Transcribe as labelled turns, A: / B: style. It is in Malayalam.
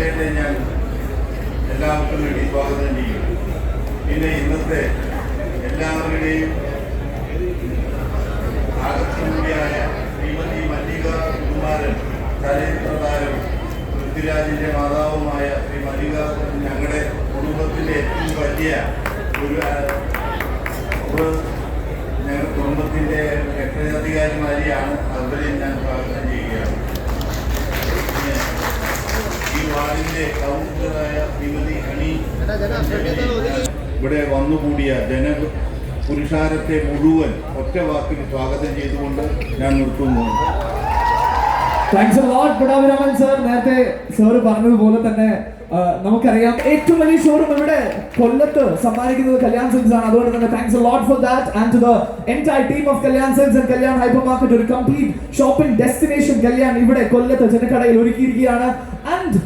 A: അദ്ദേഹത്തെ ഞാൻ എല്ലാവർക്കും വേണ്ടി സ്വാഗതം ചെയ്യും പിന്നെ ഇന്നത്തെ എല്ലാവരുടെയും ആകർഷണീയായ ശ്രീമതി മല്ലിക കുമാരൻ ചലച്ചിത്രതാരം പൃഥ്വിരാജിന്റെ മാതാവുമായ ശ്രീ മല്ലിക ഞങ്ങളുടെ കുടുംബത്തിലെ ഏറ്റവും വലിയ ഒരു ഞങ്ങളുടെ കുടുംബത്തിന്റെ രക്ഷാധികാരിമാരിയാണ് അവരെ ഞാൻ സ്വാഗതം ചെയ്യുകയാണ് പിന്നെ വാർഡിന്റെ കൗൺസിലറായ ശ്രീമതി ഹണി ഇവിടെ വന്നുകൂടിയ ജന പുരുഷാരത്തെ മുഴുവൻ ഒറ്റ വാക്കിൽ സ്വാഗതം ചെയ്തുകൊണ്ട് ഞാൻ നിർത്തുന്നു.
B: താങ്ക്സ് ലോട്ട് പിടാഭിരാമൻ സർ നേരത്തെ സർ പറഞ്ഞതുപോലെ തന്നെ നമുക്കറിയാം ഏറ്റവും വലിയ ഷോറൂം ഇവിടെ കൊല്ലത്ത് സമ്മാനിക്കുന്നത് കല്യാൺ സെൻസ് ആണ്. അതുകൊണ്ട് തന്നെ thanks lot for that and to the entire team of Kalyan sense and Kalyan hypermarket ഒരു കംപ്ലീറ്റ് ഷോപ്പിംഗ് ഡെസ്റ്റിനേഷൻ കല്യാൺ ഇവിടെ കൊല്ലത്ത് ജനക്കടയിൽ ഒരുക്കിയിരിക്കുകയാണ്. ആൻഡ്